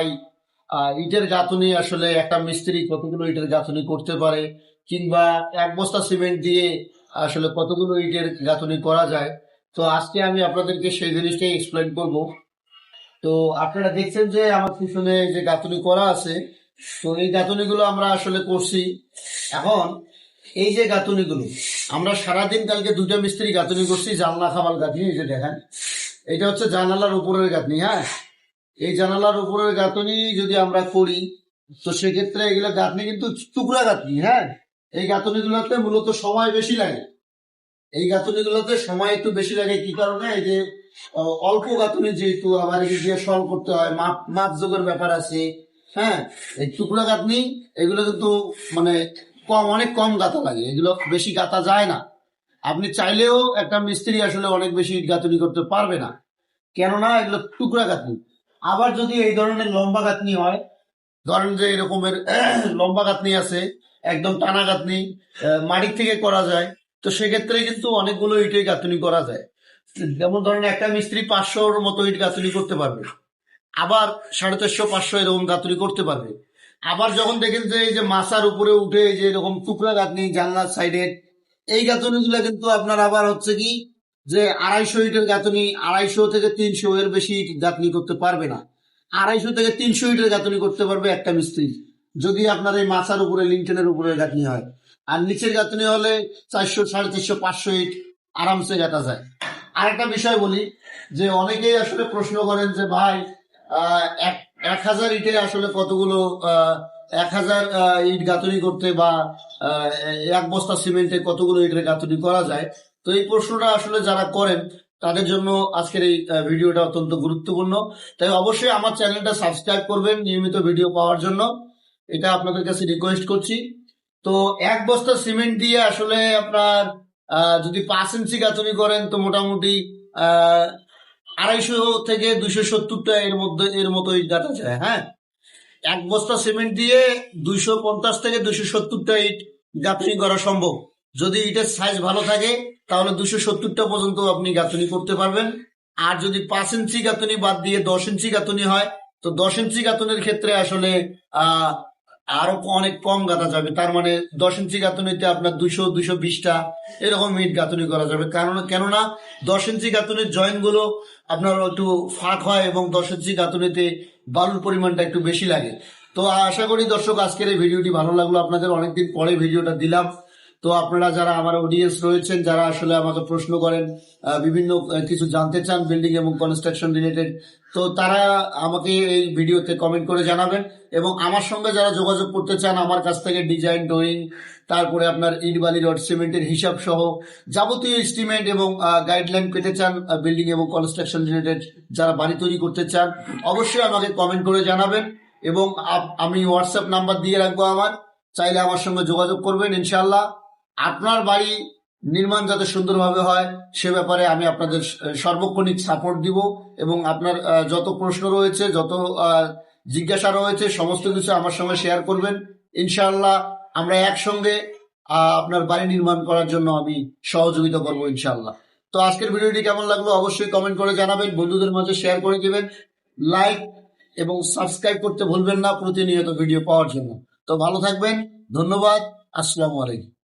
ভাই ইটের গাঁথুনি আসলে একটা মিস্ত্রি কতগুলো ইটের গাঁথুনি করতে পারে, কিংবা এক বস্তা সিমেন্ট দিয়ে আসলে কতগুলো ইটের গাঁথুনি করা যায়। তো আজকে আমি আপনাদেরকে সেই জিনিসটাই এক্সপ্লেন করব। তো আপনারা দেখছেন যে আমার পিছনে যে গাঁথুনি করা আছে, তো এই গাঁথুনিগুলো আমরা আসলে করছি। এখন এই যে গাঁথুনিগুলো, আমরা সারাদিন কালকে দুটো মিস্ত্রি গাঁথুনি করছি, জানলা খামাল গাঁথনি, এই যে দেখেন। এটা হচ্ছে জানালার উপরের গাঁথনি হ্যাঁ? এই জানালার উপরের গাঁথনি যদি আমরা করি, তো সেক্ষেত্রে এগুলো গাঁথনি কিন্তু টুকরা গাঁথনি হ্যাঁ? এই গাঁথনিগুলোতে মূলত সময় বেশি লাগে। এই গাঁথনিগুলোতে সময় একটু বেশি লাগে কি কারণে? এই যে অল্প গাঁথনি যেহেতু, আবার সল করতে হয়, মাপ মাপ যোগের ব্যাপার আছে হ্যাঁ? এই টুকরা গাঁথনি, এগুলো কিন্তু মানে কম, অনেক কম গাঁথা লাগে, এগুলো বেশি গাঁথা যায় না। আপনি চাইলেও একটা মিস্ত্রি আসলে অনেক বেশি গাঁথনি করতে পারবে না। কেননা এগুলো টুকরা গাঁথনি। আবার যদি এই ধরনের লম্বা গাঁথনি হয়, ধরেন যে এরকমের, লম্বা গাঁথনি আছে, একদম টানা গাঁথনি মাটির থেকে করা যায়, তো সেক্ষেত্রে কিন্তু অনেকগুলো ইটের গাঁথনি করা যায়। যেমন ধরেন একটা মিস্ত্রি পাঁচশোর মতো ইট গাঁথনি করতে পারবে, আবার সাড়ে চারশো, পাঁচশো এরকম গাঁথনি করতে পারবে। আবার যখন দেখেন যে এই যে মাছার উপরে উঠে যে এরকম টুকরা গাঁথনি জানলার সাইডে এই গাঁথনিগুলো কিন্তু আপনার আবার হচ্ছে কি যে আড়াইশো ইটের গাঁথনি আড়াইশো থেকে তিনশো এর বেশি ইট গাঁথনি করতে পারবে না। আড়াইশো থেকে তিনশো ইটের গাঁথনি করতে পারবে একটা মিস্ত্রি, যদি আপনার এই মাছার উপরে, লিন্টেনের উপরে গাঁথনি হয়। আর নিচের গাঁথনি হলে চারশো, সাড়ে চারশো, পাঁচশো ইট আরামসে গাঁথা যায়। আরেকটা বিষয় বলি, যে অনেকেই আসলে প্রশ্ন করেন যে, ভাই এক হাজার ইটে আসলে কতগুলো এক হাজার ইট গাঁথনি করতে বা এক বস্তা সিমেন্টে কতগুলো ইটের গাঁথনি করা যায়? তো এই প্রশ্নটা আসলে যারা করেন, তাদের জন্য আজকের এই ভিডিওটা অত্যন্ত গুরুত্বপূর্ণ। তাই অবশ্যই আমার চ্যানেলটা সাবস্ক্রাইব করবেন নিয়মিত ভিডিও পাওয়ার জন্য। এটা আপনাদের কাছে রিকোয়েস্ট করছি। তো এক বস্তা সিমেন্ট দিয়ে আসলে আপনার যদি পাঁচ ইঞ্চি গাঁথনি করেন, তো মোটামুটি আড়াইশো থেকে দুইশো সত্তরটা এর মধ্যে, এর মতো ইট গাঁথা যায় হ্যাঁ? এক বস্তা সিমেন্ট দিয়ে দুইশো পঞ্চাশ থেকে দুইশো সত্তরটা ইট গাঁথনি করা সম্ভব। যদি ইটের সাইজ ভালো থাকে তাহলে দুশো সত্তরটা পর্যন্ত আপনি গাঁথনি করতে পারবেন। আর যদি পাঁচ ইঞ্চি গাঁথনি বাদ দিয়ে দশ ইঞ্চি গাঁথনি হয়, তো দশ ইঞ্চি গাঁথনির ক্ষেত্রে আসলে আরও অনেক কম গাঁথা যাবে। তার মানে দশ ইঞ্চি গাঁথনিতে আপনার দুশো দুশো বিশটা এরকম ইট গাঁথনি করা যাবে। কারণ, কেননা দশ ইঞ্চি গাঁথনির জয়েন্টগুলো আপনার একটু ফাঁক হয় এবং দশ ইঞ্চি গাঁথনিতে বালুর পরিমাণটা একটু বেশি লাগে। তো আশা করি দর্শক, আজকের এই ভিডিওটি ভালো লাগল। আপনাদের অনেকদিন পরে ভিডিওটা দিলাম। তো আপনারা যারা আমার অডিয়েন্স রয়েছেন, যারা আসলে আমাকে প্রশ্ন করেন বিভিন্ন কিছু জানতে চান বিল্ডিং এবং কনস্ট্রাকশন রিলেটেড তো তারা আমাকে এই ভিডিওতে কমেন্ট করে জানাবেন এবং আমার সঙ্গে যারা যোগাযোগ করতে চান, আমার কাছ থেকে ডিজাইন ড্রয়িং তারপরে আপনার ইট বালি, রড, সিমেন্টের হিসাব সহ যাবতীয় এস্টিমেট এবং গাইডলাইন পেতে চান বিল্ডিং এবং কনস্ট্রাকশন রিলেটেড যারা বাড়ি তৈরি করতে চান, অবশ্যই আমাকে কমেন্ট করে জানাবেন এবং আমি হোয়াটসঅ্যাপ নাম্বার দিয়ে রাখব আমার। চাইলে আমার সঙ্গে যোগাযোগ করবেন ইনশাল্লাহ আপনার বাড়ি নির্মাণ যাতে সুন্দরভাবে হয়, সে ব্যাপারে আমি আপনাদের সর্বক্ষণিক সাপোর্ট দিব এবং আপনার যত প্রশ্ন রয়েছে, যত জিজ্ঞাসা রয়েছে, সমস্ত কিছু আমার সঙ্গে শেয়ার করবেন। ইনশাআল্লাহ আমরা একসঙ্গে আপনার বাড়ি নির্মাণ করার জন্য আমি সহযোগিতা করব ইনশাআল্লাহ। তো আজকের ভিডিওটি কেমন লাগল অবশ্যই কমেন্ট করে জানাবেন, বন্ধুদের মাঝে শেয়ার করে দিবেন লাইক এবং সাবস্ক্রাইব করতে ভুলবেন না প্রতিনিয়ত ভিডিও পাওয়ার জন্য। তো ভালো থাকবেন, ধন্যবাদ, আসসালামু আলাইকুম।